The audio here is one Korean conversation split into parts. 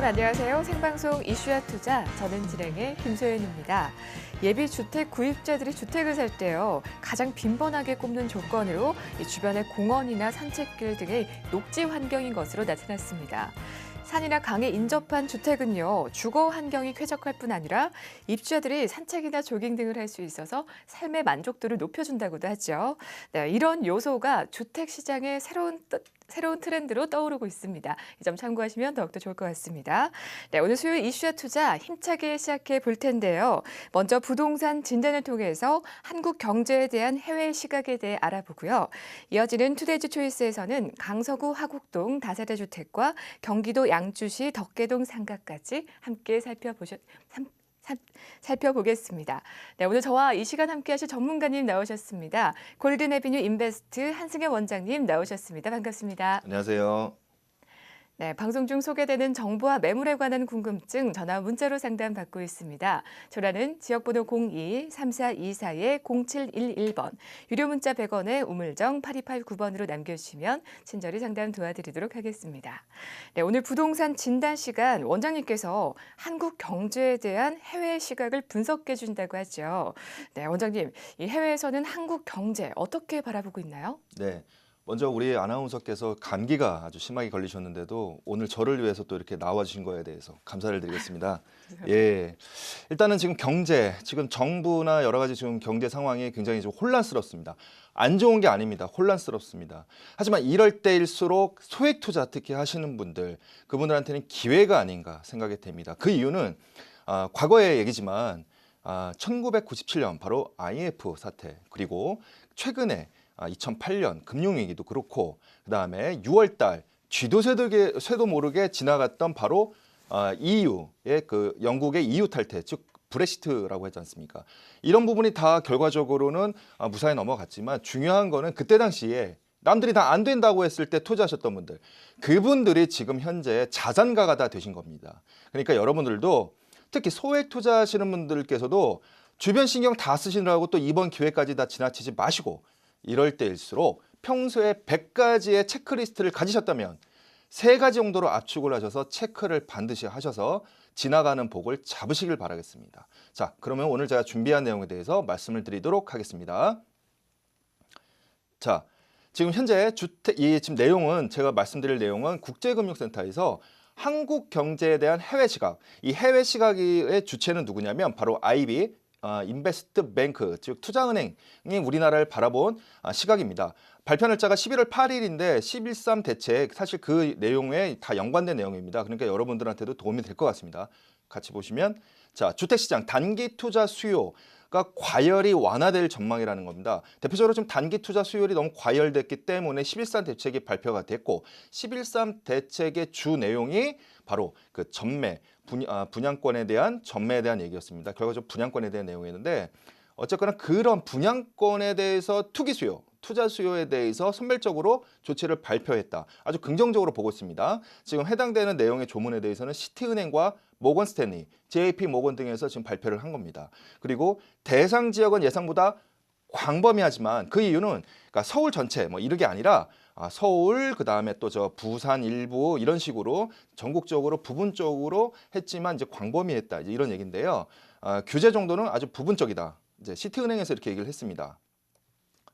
여러분 안녕하세요. 생방송 이슈와 투자 저는 진행의 김소연입니다. 예비 주택 구입자들이 주택을 살 때요 가장 빈번하게 꼽는 조건으로 이 주변의 공원이나 산책길 등의 녹지 환경인 것으로 나타났습니다. 산이나 강에 인접한 주택은요 주거 환경이 쾌적할 뿐 아니라 입주자들이 산책이나 조깅 등을 할 수 있어서 삶의 만족도를 높여준다고도 하죠. 네, 이런 요소가 주택 시장의 새로운 뜻- 새로운 트렌드로 떠오르고 있습니다. 이 점 참고하시면 더욱더 좋을 것 같습니다. 네, 오늘 수요일 이슈와 투자 힘차게 시작해 볼 텐데요. 먼저 부동산 진단을 통해서 한국 경제에 대한 해외 시각에 대해 알아보고요. 이어지는 투데이즈 초이스에서는 강서구 하곡동 다세대 주택과 경기도 양주시 덕계동 상가까지 함께 삼- 살펴보겠습니다. 네, 오늘 저와 이 시간 함께 하실 전문가님 나오셨습니다. 골든에비뉴 인베스트 한승현 원장님 나오셨습니다. 반갑습니다. 안녕하세요. 네, 방송 중 소개되는 정보와 매물에 관한 궁금증 전화 문자로 상담 받고 있습니다. 전화는 지역번호 02-3424-0711번, 유료 문자 100원에 우물정 8289번으로 남겨주시면 친절히 상담 도와드리도록 하겠습니다. 네, 오늘 부동산 진단 시간 원장님께서 한국 경제에 대한 해외 시각을 분석해 준다고 하죠. 네, 원장님, 이 해외에서는 한국 경제 어떻게 바라보고 있나요? 네. 먼저 우리 아나운서께서 감기가 아주 심하게 걸리셨는데도 오늘 저를 위해서 또 이렇게 나와 주신 거에 대해서 감사를 드리겠습니다. 예. 일단은 지금 경제, 지금 정부나 여러 가지 지금 경제 상황이 굉장히 좀 혼란스럽습니다. 안 좋은 게 아닙니다. 혼란스럽습니다. 하지만 이럴 때일수록 소액 투자 특히 하시는 분들, 그분들한테는 기회가 아닌가 생각이 됩니다. 그 이유는 아, 과거의 얘기지만 아, 1997년 바로 IMF 사태 그리고 최근에 아, 2008년 금융위기도 그렇고 그 다음에 6월달 쥐도 새도, 새도 모르게 지나갔던 바로 아, EU의 그 영국의 EU 탈퇴 즉 브렉시트라고 했지 않습니까? 이런 부분이 다 결과적으로는 아, 무사히 넘어갔지만 중요한 거는 그때 당시에 남들이 다 안 된다고 했을 때 투자하셨던 분들 그분들이 지금 현재 자산가가 다 되신 겁니다. 그러니까 여러분들도 특히 소액 투자하시는 분들께서도 주변 신경 다 쓰시느라고 또 이번 기회까지 다 지나치지 마시고 이럴 때일수록 평소에 100가지의 체크리스트를 가지셨다면 세 가지 정도로 압축을 하셔서 체크를 반드시 하셔서 지나가는 복을 잡으시길 바라겠습니다. 자, 그러면 오늘 제가 준비한 내용에 대해서 말씀을 드리도록 하겠습니다. 자, 지금 현재 주택 이 지금 내용은 제가 말씀드릴 내용은 국제금융센터에서 한국 경제에 대한 해외 시각. 이 해외 시각의 주체는 누구냐면 바로 IB 아, 인베스트 뱅크 즉 투자은행이 우리나라를 바라본 아, 시각입니다. 발표 날짜가 11월 8일인데 11.3 대책 사실 그 내용에 다 연관된 내용입니다. 그러니까 여러분들한테도 도움이 될 것 같습니다. 같이 보시면 자 주택시장 단기 투자 수요 가 과열이 완화될 전망이라는 겁니다. 대표적으로 좀 단기 투자 수요율이 너무 과열됐기 때문에 11.3 대책이 발표가 됐고 11.3 대책의 주 내용이 바로 그 전매 분, 아, 분양권에 대한 전매에 대한 얘기였습니다. 결과적으로 분양권에 대한 내용이었는데 어쨌거나 그런 분양권에 대해서 투기 수요, 투자 수요에 대해서 선별적으로 조치를 발표했다. 아주 긍정적으로 보고 있습니다. 지금 해당되는 내용의 조문에 대해서는 시티은행과 모건 스탠리, JP 모건 등에서 지금 발표를 한 겁니다. 그리고 대상 지역은 예상보다 광범위하지만 그 이유는 그러니까 서울 전체 뭐 이런 게 아니라 아, 서울 그 다음에 또 저 부산 일부 이런 식으로 전국적으로 부분적으로 했지만 이제 광범위했다 이제 이런 얘기인데요. 아, 규제 정도는 아주 부분적이다. 이제 시티은행에서 이렇게 얘기를 했습니다.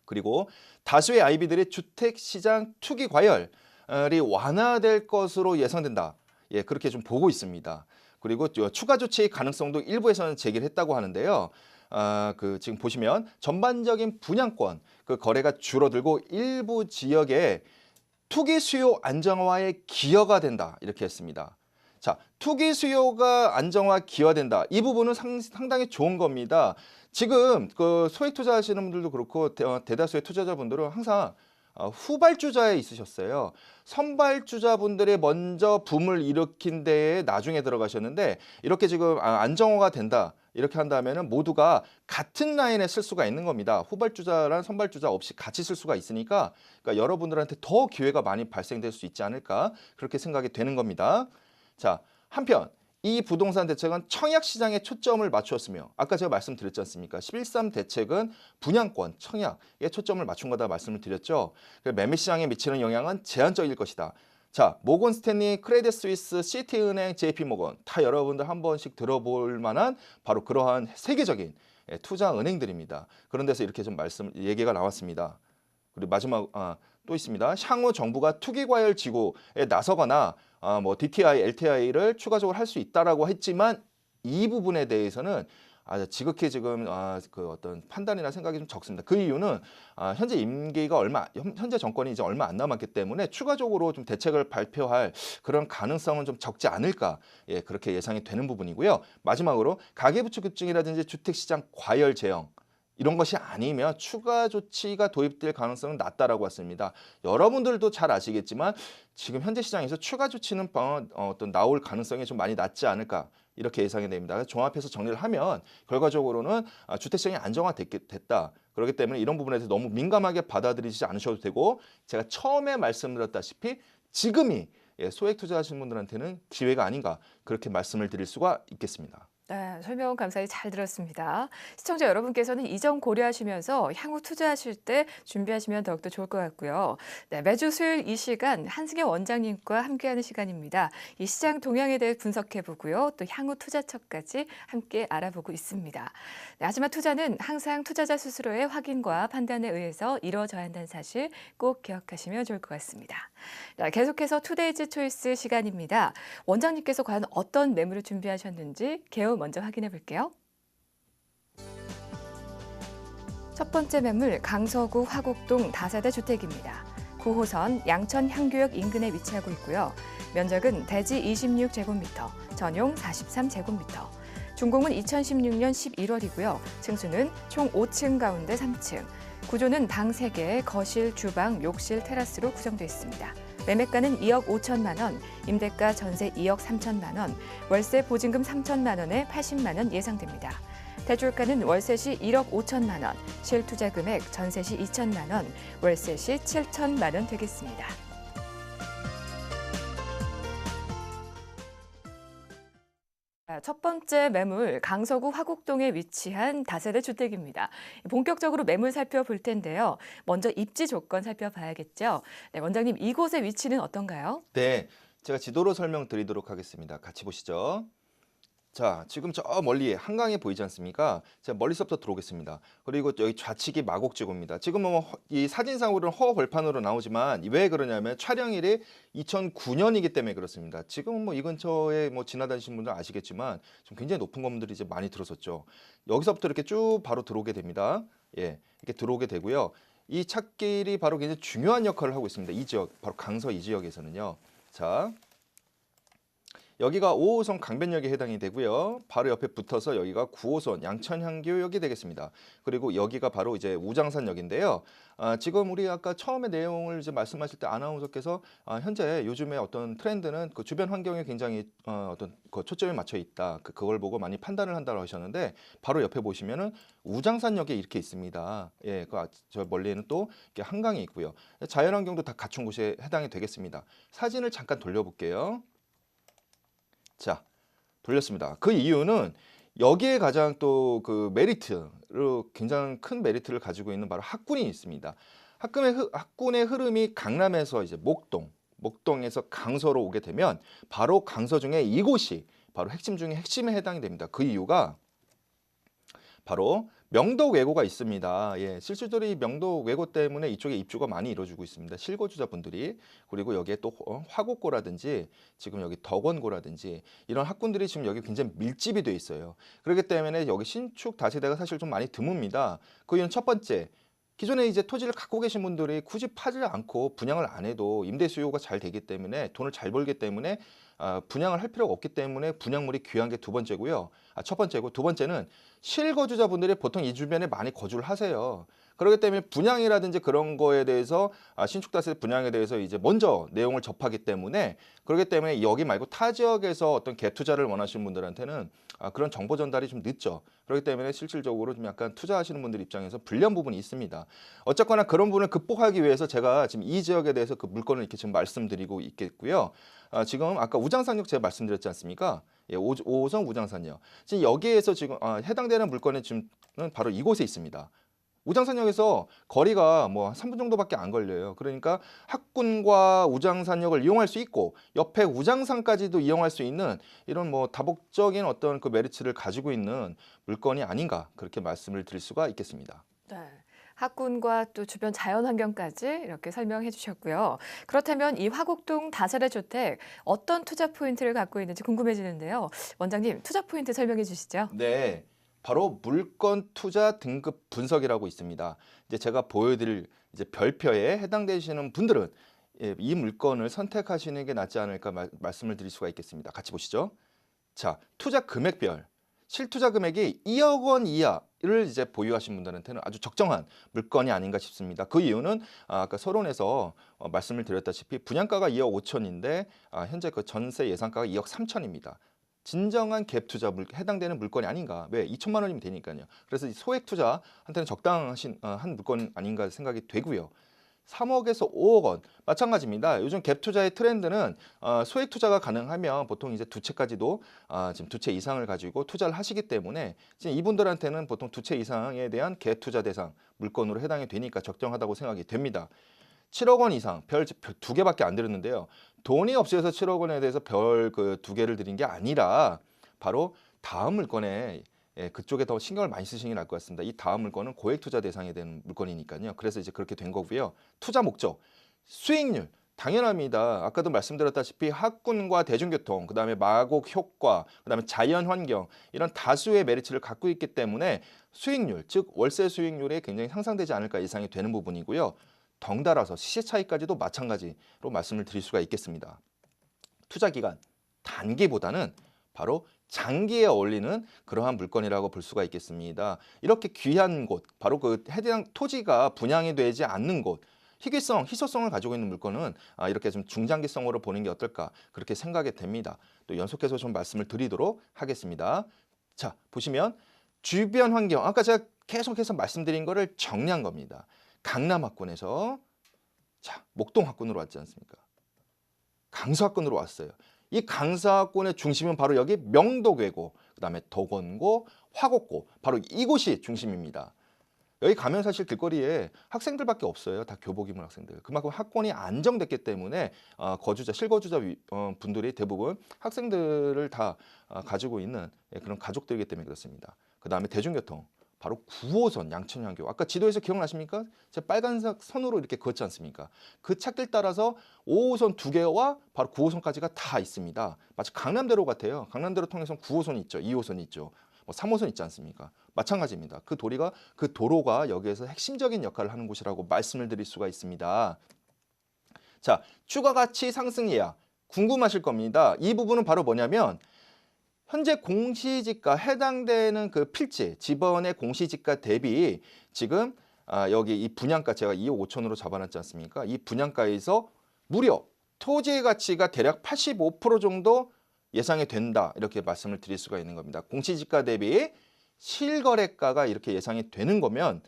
그리고 다수의 아이비들이 주택 시장 투기 과열이 완화될 것으로 예상된다. 예, 그렇게 좀 보고 있습니다. 그리고 또 추가 조치 가능성도 일부에서는 제기를 했다고 하는데요. 아, 그 지금 보시면 전반적인 분양권 그 거래가 줄어들고 일부 지역에 투기 수요 안정화에 기여가 된다 이렇게 했습니다. 자, 투기 수요가 안정화 기여된다. 이 부분은 상, 상당히 좋은 겁니다. 지금 그 소액 투자하시는 분들도 그렇고 대, 어, 대다수의 투자자분들은 항상 어, 후발주자에 있으셨어요. 선발주자분들이 먼저 붐을 일으킨 데에 나중에 들어가셨는데 이렇게 지금 아, 안정화가 된다. 이렇게 한다면은 모두가 같은 라인에 쓸 수가 있는 겁니다. 후발주자랑 선발주자 없이 같이 쓸 수가 있으니까 그러니까 여러분들한테 더 기회가 많이 발생될 수 있지 않을까 그렇게 생각이 되는 겁니다. 자, 한편 이 부동산 대책은 청약 시장에 초점을 맞추었으며 아까 제가 말씀드렸지 않습니까? 11.3 대책은 분양권, 청약에 초점을 맞춘 거다 말씀을 드렸죠. 그 매매 시장에 미치는 영향은 제한적일 것이다. 자, 모건 스탠리, 크레딧 스위스, 시티은행, JP 모건 다 여러분들 한 번씩 들어볼 만한 바로 그러한 세계적인 예, 투자 은행들입니다. 그런 데서 이렇게 좀 말씀 얘기가 나왔습니다. 그리고 마지막 아, 또 있습니다. 향후 정부가 투기 과열 지구에 나서거나 아, 뭐 DTI, LTI를 추가적으로 할 수 있다라고 했지만 이 부분에 대해서는 아, 지극히 지금 아, 그 어떤 판단이나 생각이 좀 적습니다. 그 이유는 아, 현재 임기가 얼마 현- 현재 정권이 이제 얼마 안 남았기 때문에 추가적으로 좀 대책을 발표할 그런 가능성은 좀 적지 않을까 예, 그렇게 예상이 되는 부분이고요. 마지막으로 가계부채 급증이라든지 주택시장 과열 제형 이런 것이 아니면 추가 조치가 도입될 가능성은 낮다라고 했습니다. 여러분들도 잘 아시겠지만 지금 현재 시장에서 추가 조치는 어, 어떤 나올 가능성이 좀 많이 낮지 않을까 이렇게 예상이 됩니다. 종합해서 정리를 하면 결과적으로는 아, 주택시장이 안정화됐다. 그렇기 때문에 이런 부분에 대해서 너무 민감하게 받아들이지 않으셔도 되고 제가 처음에 말씀드렸다시피 지금이 예, 소액 투자하시는 분들한테는 기회가 아닌가 그렇게 말씀을 드릴 수가 있겠습니다. 네, 설명 감사히 잘 들었습니다. 시청자 여러분께서는 이 점 고려하시면서 향후 투자하실 때 준비하시면 더욱더 좋을 것 같고요. 네, 매주 수요일 이 시간 한승현 원장님과 함께하는 시간입니다. 이 시장 동향에 대해 분석해 보고요. 또 향후 투자처까지 함께 알아보고 있습니다. 네, 하지만 투자는 항상 투자자 스스로의 확인과 판단에 의해서 이루어져야 한다는 사실 꼭 기억하시면 좋을 것 같습니다. 자, 계속해서 투데이즈 초이스 시간입니다. 원장님께서 과연 어떤 매물을 준비하셨는지 개요 먼저 확인해 볼게요. 첫 번째 매물 강서구 화곡동 다세대 주택입니다. 9호선 양천 향교역 인근에 위치하고 있고요. 면적은 대지 26제곱미터, 전용 43제곱미터. 준공은 2016년 11월이고요. 층수는 총 5층 가운데 3층. 구조는 방 3개, 거실, 주방, 욕실, 테라스로 구성되어 있습니다. 매매가는 2억 5천만 원, 임대가 전세 2억 3천만 원, 월세 보증금 3천만 원에 80만 원 예상됩니다. 대출가는 월세 시 1억 5천만 원, 실투자 금액 전세 시 2천만 원, 월세 시 7천만 원 되겠습니다. 첫 번째 매물 강서구 화곡동에 위치한 다세대 주택입니다. 본격적으로 매물 살펴볼 텐데요. 먼저 입지 조건 살펴봐야겠죠. 네, 원장님 이곳의 위치는 어떤가요? 네, 제가 지도로 설명드리도록 하겠습니다. 같이 보시죠. 자, 지금 저 멀리 한강이 보이지 않습니까? 제가 멀리서부터 들어오겠습니다. 그리고 여기 좌측이 마곡지구입니다. 지금 뭐이 사진상으로는 허 벌판으로 나오지만 왜 그러냐면 촬영일이 2009년이기 때문에 그렇습니다. 지금 뭐이 근처에 뭐 지나다니신 분들 아시겠지만 좀 굉장히 높은 건물들이 이제 많이 들어섰죠. 여기서부터 이렇게 쭉 바로 들어오게 됩니다. 예, 이렇게 들어오게 되고요. 이 찾길이 바로 굉장히 중요한 역할을 하고 있습니다. 이 지역, 바로 강서 이 지역에서는요. 자, 여기가 5호선 강변역에 해당이 되고요. 바로 옆에 붙어서 여기가 9호선 양천향교역이 되겠습니다. 그리고 여기가 바로 이제 우장산역인데요. 아, 지금 우리 아까 처음에 내용을 이제 말씀하실 때 아나운서께서 아, 현재 요즘에 어떤 트렌드는 그 주변 환경에 굉장히 어, 어떤 그 초점이 맞춰 있다. 그 그걸 보고 많이 판단을 한다고 하셨는데 바로 옆에 보시면은 우장산역에 이렇게 있습니다. 예, 그 저 멀리에는 또 한강이 있고요. 자연환경도 다 갖춘 곳에 해당이 되겠습니다. 사진을 잠깐 돌려볼게요. 자, 돌렸습니다. 그 이유는 여기에 가장 또 그 메리트로 굉장히 큰 메리트를 가지고 있는 바로 학군이 있습니다. 학군의, 흐, 학군의 흐름이 강남에서 이제 목동, 목동에서 강서로 오게 되면 바로 강서 중에 이곳이 바로 핵심 중에 핵심에 해당이 됩니다. 그 이유가 바로 명도 왜고가 있습니다. 예, 실질적으로 이 명도 왜고 때문에 이쪽에 입주가 많이 이루어지고 있습니다. 실거주자분들이 그리고 여기에 또 어, 화곡고라든지 지금 여기 덕원고라든지 이런 학군들이 지금 여기 굉장히 밀집이 돼 있어요. 그렇기 때문에 여기 신축 다세대가 사실 좀 많이 드뭅니다. 그 이유는 첫 번째 기존에 이제 토지를 갖고 계신 분들이 굳이 파지 않고 분양을 안 해도 임대 수요가 잘 되기 때문에 돈을 잘 벌기 때문에 아, 분양을 할 필요가 없기 때문에 분양물이 귀한 게 두 번째고요. 아, 첫 번째고 두 번째는 실거주자분들이 보통 이 주변에 많이 거주를 하세요. 그렇기 때문에 분양이라든지 그런 거에 대해서 아, 신축 다세대 분양에 대해서 이제 먼저 내용을 접하기 때문에 그렇기 때문에 여기 말고 타 지역에서 어떤 갭투자를 원하시는 분들한테는 아, 그런 정보 전달이 좀 늦죠. 그렇기 때문에 실질적으로 좀 약간 투자하시는 분들 입장에서 불리한 부분이 있습니다. 어쨌거나 그런 부분을 극복하기 위해서 제가 지금 이 지역에 대해서 그 물건을 이렇게 지금 말씀드리고 있겠고요. 아, 지금 아까 우장산역 제가 말씀드렸지 않습니까? 예, 5, 호선 우장산역. 지금 여기에서 지금 아, 해당되는 물건의 지금은 바로 이곳에 있습니다. 우장산역에서 거리가 뭐 3분 정도밖에 안 걸려요. 그러니까 학군과 우장산역을 이용할 수 있고 옆에 우장산까지도 이용할 수 있는 이런 뭐 다복적인 어떤 그 메리트를 가지고 있는 물건이 아닌가 그렇게 말씀을 드릴 수가 있겠습니다. 네. 학군과 또 주변 자연환경까지 이렇게 설명해 주셨고요. 그렇다면 이 화곡동 다세대 주택 어떤 투자 포인트를 갖고 있는지 궁금해지는데요. 원장님, 투자 포인트 설명해 주시죠. 네. 바로 물건 투자 등급 분석이라고 있습니다. 이제 제가 보여드릴 이제 별표에 해당되시는 분들은 예, 이 물건을 선택하시는 게 낫지 않을까 말, 말씀을 드릴 수가 있겠습니다. 같이 보시죠. 자, 투자 금액별. 실투자 금액이 2억 원 이하를 이제 보유하신 분들한테는 아주 적정한 물건이 아닌가 싶습니다. 그 이유는 아, 아까 서론에서 어, 말씀을 드렸다시피 분양가가 2억 5천인데 아, 현재 그 전세 예상가가 2억 3천입니다. 진정한 갭 투자 물, 해당되는 물건이 아닌가. 왜? 2천만 원이면 되니까요. 그래서 이 소액 투자한테는 적당하신 어, 한 물건 아닌가 생각이 되고요. 3억에서 5억 원 마찬가지입니다. 요즘 갭 투자의 트렌드는 어, 소액 투자가 가능하면 보통 이제 두 채까지도 아, 지금 두 채 이상을 가지고 투자를 하시기 때문에 지금 이분들한테는 보통 두 채 이상에 대한 갭 투자 대상 물건으로 해당이 되니까 적정하다고 생각이 됩니다. 7억 원 이상 별 두 개밖에 안 드렸는데요. 돈이 없어서 7억 원에 대해서 별 그 두 개를 드린 게 아니라 바로 다음 물건에 예, 그쪽에 더 신경을 많이 쓰시는 게 나을 것 같습니다. 이 다음 물건은 고액 투자 대상이 되는 물건이니까요. 그래서 이제 그렇게 된 거고요. 투자 목적, 수익률 당연합니다. 아까도 말씀드렸다시피 학군과 대중교통, 그다음에 마곡 효과, 그다음에 자연 환경 이런 다수의 메리트를 갖고 있기 때문에 수익률, 즉 월세 수익률이 굉장히 상상되지 않을까 예상이 되는 부분이고요. 덩달아서 시세 차이까지도 마찬가지로 말씀을 드릴 수가 있겠습니다. 투자 기간 단기보다는 바로 장기에 어울리는 그러한 물건이라고 볼 수가 있겠습니다. 이렇게 귀한 곳, 바로 그 해당 토지가 분양이 되지 않는 곳, 희귀성, 희소성을 가지고 있는 물건은 아, 이렇게 좀 중장기성으로 보는 게 어떨까 그렇게 생각이 됩니다. 또 연속해서 좀 말씀을 드리도록 하겠습니다. 자, 보시면 주변 환경, 아까 제가 계속해서 말씀드린 거를 정리한 겁니다. 강남학군에서 자, 목동학군으로 왔지 않습니까? 강서학군으로 왔어요. 이 강서학군의 중심은 바로 여기 명도괴고, 그 다음에 도건고, 화곡고, 바로 이곳이 중심입니다. 여기 가면 사실 길거리에 학생들밖에 없어요. 다 교복 입은 학생들. 그만큼 학군이 안정됐기 때문에 어, 거주자, 실거주자 위- 어, 분들이 대부분 학생들을 다 어, 가지고 있는 예, 그런 가족들이기 때문에 그렇습니다. 그 다음에 대중교통. 바로 9호선 양천향교. 아까 지도에서 기억나십니까? 제 빨간색 선으로 이렇게 그었지 않습니까? 그 찾길 따라서 5호선 두 개와 바로 9호선까지가 다 있습니다. 마치 강남대로 같아요. 강남대로 통해서 9호선 있죠. 2호선 있죠. 뭐 3호선 있지 않습니까? 마찬가지입니다. 그 도리가 그 도로가 여기에서 핵심적인 역할을 하는 곳이라고 말씀을 드릴 수가 있습니다. 자, 추가 가치 상승 예약 궁금하실 겁니다. 이 부분은 바로 뭐냐면 현재 공시지가 해당되는 그 필지 지번의 공시지가 대비 지금 아, 여기 이 분양가 제가 2억 5천으로 잡아놨지 않습니까? 이 분양가에서 무려 토지의 가치가 대략 85% 정도 예상이 된다 이렇게 말씀을 드릴 수가 있는 겁니다. 공시지가 대비 실거래가가 이렇게 예상이 되는 거면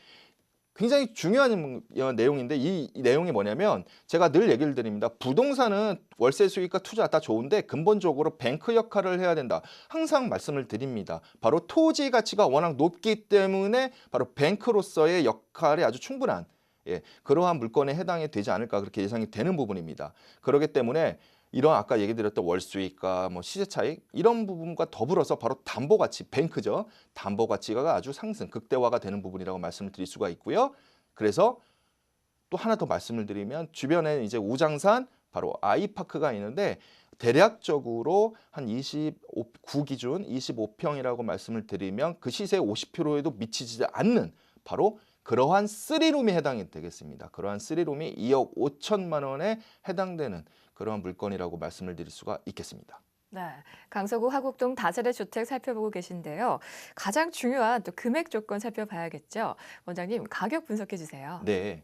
굉장히 중요한 내용인데 이 내용이 뭐냐면 제가 늘 얘기를 드립니다. 부동산은 월세 수익과 투자 다 좋은데 근본적으로 뱅크 역할을 해야 된다. 항상 말씀을 드립니다. 바로 토지 가치가 워낙 높기 때문에 바로 뱅크로서의 역할이 아주 충분한 예, 그러한 물건에 해당이 되지 않을까 그렇게 예상이 되는 부분입니다. 그렇기 때문에 이런 아까 얘기 드렸던 월수익과 뭐 시세 차익 이런 부분과 더불어서 바로 담보 가치 뱅크죠. 담보 가치가 아주 상승 극대화가 되는 부분이라고 말씀을 드릴 수가 있고요. 그래서 또 하나 더 말씀을 드리면 주변에 이제 우장산 바로 아이파크가 있는데 대략적으로 한 29 기준 25평이라고 말씀을 드리면 그 시세 50%에도 미치지 않는 바로 그러한 쓰리룸이 해당이 되겠습니다. 그러한 쓰리룸이 2억 5천만 원에 해당되는 그러한 물건이라고 말씀을 드릴 수가 있겠습니다. 네, 강서구 화곡동 다세대 주택 살펴보고 계신데요. 가장 중요한 또 금액 조건 살펴봐야겠죠. 원장님 가격 분석해 주세요. 네.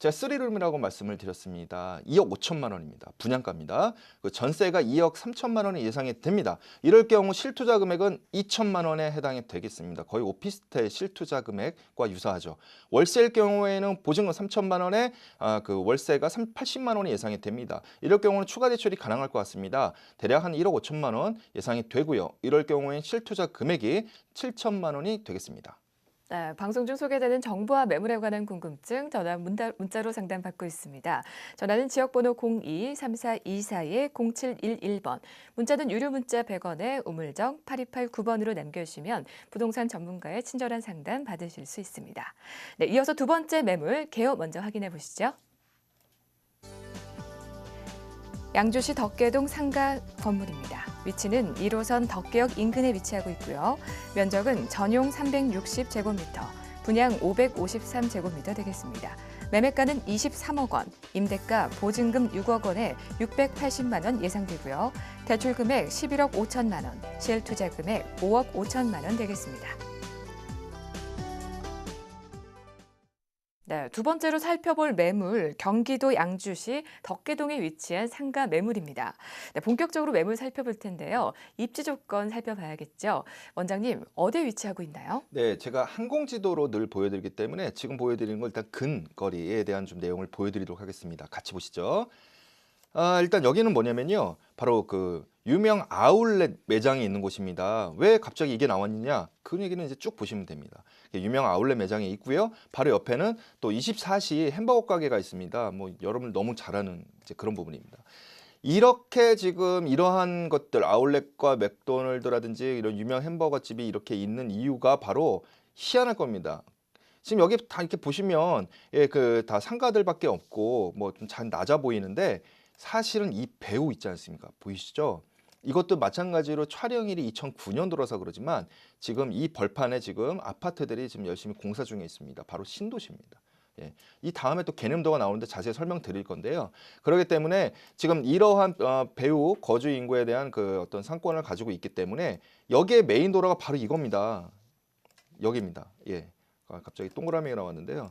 제가 쓰리룸이라고 말씀을 드렸습니다. 2억 5천만 원입니다. 분양가입니다. 그 전세가 2억 3천만 원이 예상이 됩니다. 이럴 경우 실투자 금액은 2천만 원에 해당이 되겠습니다. 거의 오피스텔 실투자 금액과 유사하죠. 월세일 경우에는 보증금 3천만 원에 아, 그 월세가 3, 80만 원이 예상이 됩니다. 이럴 경우는 추가 대출이 가능할 것 같습니다. 대략 한 1억 5천만 원 예상이 되고요. 이럴 경우엔 실투자 금액이 7천만 원이 되겠습니다. 네, 방송 중 소개되는 정보와 매물에 관한 궁금증 전화 문자, 문자로 상담받고 있습니다. 전화는 지역번호 02-3424-0711번, 문자는 유료 문자 100원에 우물정 8289번으로 남겨주시면 부동산 전문가의 친절한 상담 받으실 수 있습니다. 네, 이어서 두 번째 매물 개요 먼저 확인해 보시죠. 양주시 덕계동 상가 건물입니다. 위치는 1호선 덕계역 인근에 위치하고 있고요. 면적은 전용 360제곱미터, 분양 553제곱미터 되겠습니다. 매매가는 23억 원, 임대가 보증금 6억 원에 680만 원 예상되고요. 대출 금액 11억 5천만 원, 실투자 금액 5억 5천만 원 되겠습니다. 네, 두 번째로 살펴볼 매물 경기도 양주시 덕계동에 위치한 상가 매물입니다. 네, 본격적으로 매물 살펴볼 텐데요. 입지 조건 살펴봐야겠죠. 원장님 어디에 위치하고 있나요? 네, 제가 항공지도로 늘 보여드리기 때문에 지금 보여드리는 걸 일단 근거리에 대한 좀 내용을 보여드리도록 하겠습니다. 같이 보시죠. 아, 일단 여기는 뭐냐면요. 바로 그 유명 아울렛 매장이 있는 곳입니다. 왜 갑자기 이게 나왔느냐? 그 얘기는 이제 쭉 보시면 됩니다. 유명 아울렛 매장이 있고요. 바로 옆에는 또 24시 햄버거 가게가 있습니다. 뭐 여러분 너무 잘 아는 이제 그런 부분입니다. 이렇게 지금 이러한 것들 아울렛과 맥도날드라든지 이런 유명 햄버거 집이 이렇게 있는 이유가 바로 희한할 겁니다. 지금 여기 다 이렇게 보시면 예 그 다 상가들밖에 없고 뭐 좀 잘 낮아 보이는데 사실은 이 배우 있지 않습니까? 보이시죠? 이것도 마찬가지로 촬영일이 2009년도라서 그러지만 지금 이 벌판에 지금 아파트들이 지금 열심히 공사 중에 있습니다. 바로 신도시입니다. 예. 이 다음에 또 개념도가 나오는데 자세히 설명드릴 건데요. 그렇기 때문에 지금 이러한 어, 배우 거주 인구에 대한 그 어떤 상권을 가지고 있기 때문에 여기에 메인 도로가 바로 이겁니다. 여기입니다. 예. 아, 갑자기 동그라미가 나왔는데요.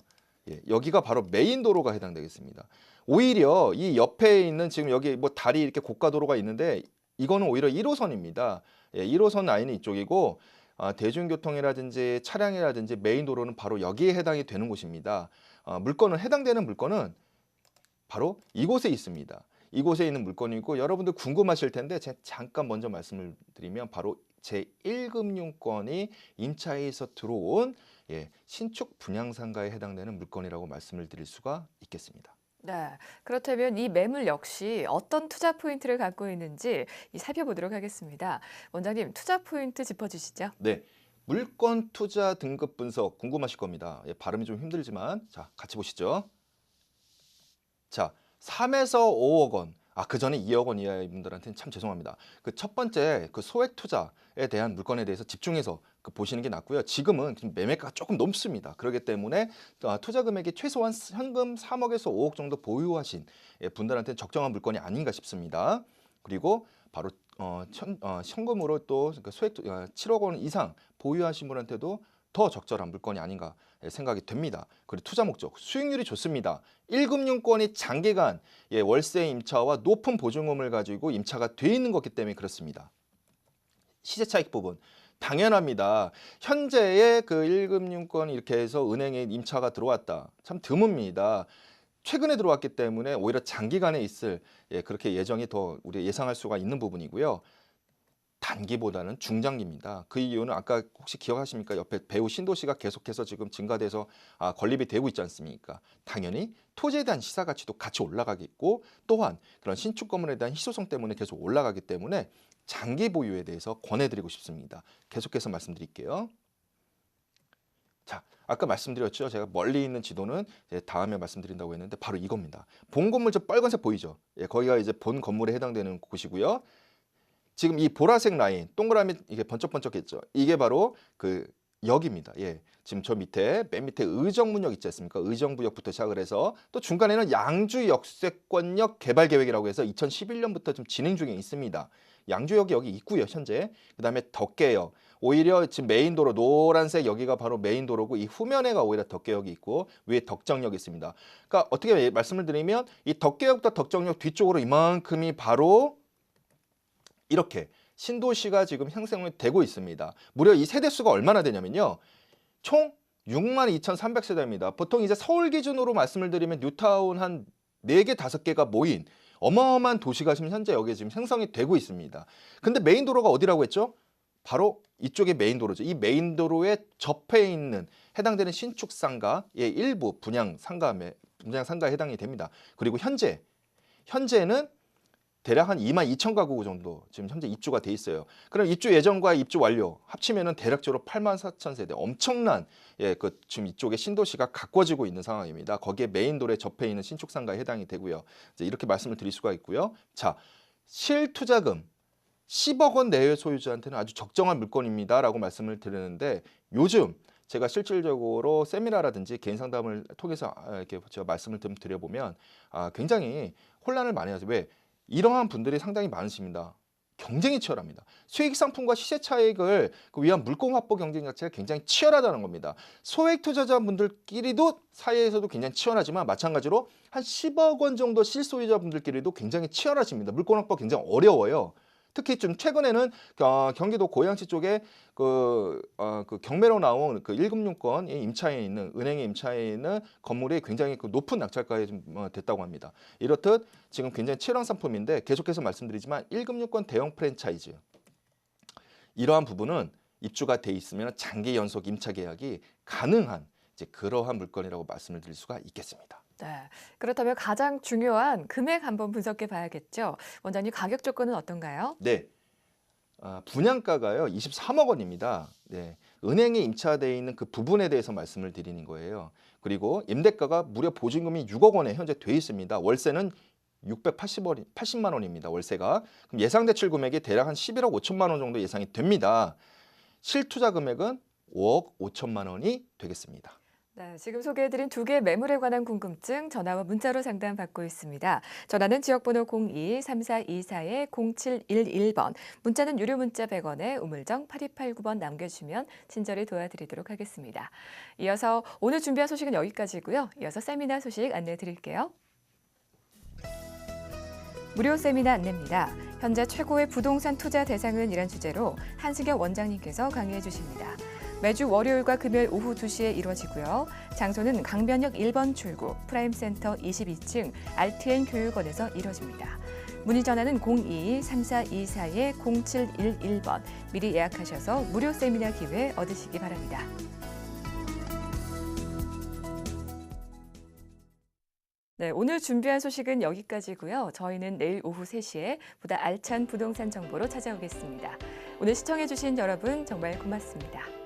예. 여기가 바로 메인 도로가 해당되겠습니다. 오히려 이 옆에 있는 지금 여기 뭐 다리 이렇게 고가 도로가 있는데 이거는 오히려 1호선입니다. 예, 1호선 라인이 이쪽이고 아, 대중교통이라든지 차량이라든지 메인 도로는 바로 여기에 해당이 되는 곳입니다. 아, 물건은 해당되는 물건은 바로 이곳에 있습니다. 이곳에 있는 물건이고 여러분들 궁금하실 텐데 제가 잠깐 먼저 말씀을 드리면 바로 제 1금융권이 임차에서 들어온 예, 신축 분양상가에 해당되는 물건이라고 말씀을 드릴 수가 있겠습니다. 네, 그렇다면 이 매물 역시 어떤 투자 포인트를 갖고 있는지 이 살펴보도록 하겠습니다. 원장님 투자 포인트 짚어주시죠. 네. 물건 투자 등급 분석 궁금하실 겁니다. 예, 발음이 좀 힘들지만 자, 같이 보시죠. 자, 3에서 5억 원. 아, 그 전에 2억 원 이하의 분들한테는 참 죄송합니다. 그 첫 번째 그 소액 투자에 대한 물건에 대해서 집중해서 그 보시는 게 낫고요. 지금은 지금 매매가가 조금 높습니다. 그렇기 때문에 아, 투자 금액이 최소한 현금 3억에서 5억 정도 보유하신 예, 분들한테는 적정한 물건이 아닌가 싶습니다. 그리고 바로 어, 천, 어, 현금으로 또그 소액 투- 어, 7억 원 이상 보유하신 분한테도 더 적절한 물건이 아닌가 예, 생각이 됩니다. 그리고 투자 목적 수익률이 좋습니다. 1금융권이 장기간 예, 월세 임차와 높은 보증금을 가지고 임차가 돼 있는 거기 때문에 그렇습니다. 시세 차익 부분 당연합니다. 현재의 그 1금융권 이렇게 해서 은행에 임차가 들어왔다. 참 드뭅니다. 최근에 들어왔기 때문에 오히려 장기간에 있을 예, 그렇게 예정이 더 우리 예상할 수가 있는 부분이고요. 단기보다는 중장기입니다. 그 이유는 아까 혹시 기억하십니까? 옆에 배우 신도 씨가 계속해서 지금 증가돼서 아, 건립이 되고 있지 않습니까? 당연히 토지에 대한 시사 가치도 같이 올라가겠고 또한 그런 신축 건물에 대한 희소성 때문에 계속 올라가기 때문에 장기 보유에 대해서 권해드리고 싶습니다. 계속해서 말씀드릴게요. 자, 아까 말씀드렸죠. 제가 멀리 있는 지도는 다음에 말씀드린다고 했는데 바로 이겁니다. 본 건물 저 빨간색 보이죠? 예, 거기가 이제 본 건물에 해당되는 곳이고요. 지금 이 보라색 라인 동그라미 이게 번쩍번쩍했죠. 이게 바로 그 역입니다. 예. 지금 저 밑에 맨 밑에 의정문역 있지 않습니까? 의정부역부터 시작을 해서 또 중간에는 양주 역세권역 개발 계획이라고 해서 2011년부터 좀 진행 중에 있습니다. 양주역이 여기 있고요, 현재. 그다음에 덕계역. 오히려 지금 메인 도로 노란색 여기가 바로 메인 도로고 이 후면에가 오히려 덕계역이 있고 위에 덕정역이 있습니다. 그러니까 어떻게 말씀을 드리면 이 덕계역과 덕정역 뒤쪽으로 이만큼이 바로 이렇게 신도시가 지금 형성이 되고 있습니다. 무려 이 세대수가 얼마나 되냐면요. 총 6만 2,300세대입니다. 보통 이제 서울 기준으로 말씀을 드리면 뉴타운 한 4개, 5개가 모인 어마어마한 도시가 지금 현재 여기에 지금 생성이 되고 있습니다. 근데 메인 도로가 어디라고 했죠? 바로 이쪽에 메인 도로죠. 이 메인 도로에 접해 있는 해당되는 신축 상가의 일부 분양 상가에 분양 상가에 해당이 됩니다. 그리고 현재 현재는 대략 한 2만 2천 가구 정도 지금 현재 입주가 돼 있어요. 그럼 입주 예정과 입주 완료 합치면은 대략적으로 8만 4천 세대 엄청난 예, 그 지금 이쪽에 신도시가 가꿔지고 있는 상황입니다. 거기에 메인 도로에 접해 있는 신축 상가에 해당이 되고요. 이제 이렇게 말씀을 드릴 수가 있고요. 자, 실투자금 10억 원 내외 소유주한테는 아주 적정한 물건입니다라고 말씀을 드리는데 요즘 제가 실질적으로 세미나라든지 개인 상담을 통해서 아, 이렇게 제가 말씀을 좀 드려보면 아, 굉장히 혼란을 많이 하죠. 왜? 이러한 분들이 상당히 많으십니다. 경쟁이 치열합니다. 수익 상품과 시세 차익을 그 위한 물건 확보 경쟁 자체가 굉장히 치열하다는 겁니다. 소액 투자자분들끼리도 사이에서도 굉장히 치열하지만 마찬가지로 한 10억 원 정도 실소유자분들끼리도 굉장히 치열하십니다. 물건 확보 굉장히 어려워요. 특히 좀 최근에는 어, 경기도 고양시 쪽에 그, 어, 그 경매로 나온 그 1금융권 임차에 있는 은행에 임차해 있는 건물이 굉장히 그 높은 낙찰가에 좀 어, 됐다고 합니다. 이렇듯 지금 굉장히 치열한 상품인데 계속해서 말씀드리지만 1금융권 대형 프랜차이즈 이러한 부분은 입주가 돼 있으면 장기 연속 임차 계약이 가능한 이제 그러한 물건이라고 말씀을 드릴 수가 있겠습니다. 네. 그렇다면 가장 중요한 금액 한번 분석해 봐야겠죠. 원장님 가격 조건은 어떤가요? 네. 아, 분양가가요 23억 원입니다. 네. 은행에 임차돼 있는 그 부분에 대해서 말씀을 드리는 거예요. 그리고 임대가가 무려 보증금이 6억 원에 현재 돼 있습니다. 월세는 680원, 80만 원입니다. 월세가. 그럼 예상 대출 금액이 대략 한 11억 5천만 원 정도 예상이 됩니다. 실투자 금액은 5억 5천만 원이 되겠습니다. 네, 지금 소개해드린 두 개의 매물에 관한 궁금증 전화와 문자로 상담 받고 있습니다. 전화는 지역번호 02-3424-0711번, 문자는 유료 문자 100원에 우물정 8289번 남겨주시면 친절히 도와드리도록 하겠습니다. 이어서 오늘 준비한 소식은 여기까지고요. 이어서 세미나 소식 안내해 드릴게요. 무료 세미나 안내입니다. 현재 최고의 부동산 투자 대상은 이란 주제로 한승혁 원장님께서 강의해 주십니다. 매주 월요일과 금요일 오후 2시에 이루어지고요. 장소는 강변역 1번 출구 프라임센터 22층 RTN 교육원에서 이루어집니다. 문의 전화는 02-3424-0711번 미리 예약하셔서 무료 세미나 기회 얻으시기 바랍니다. 네, 오늘 준비한 소식은 여기까지고요. 저희는 내일 오후 3시에 보다 알찬 부동산 정보로 찾아오겠습니다. 오늘 시청해주신 여러분 정말 고맙습니다.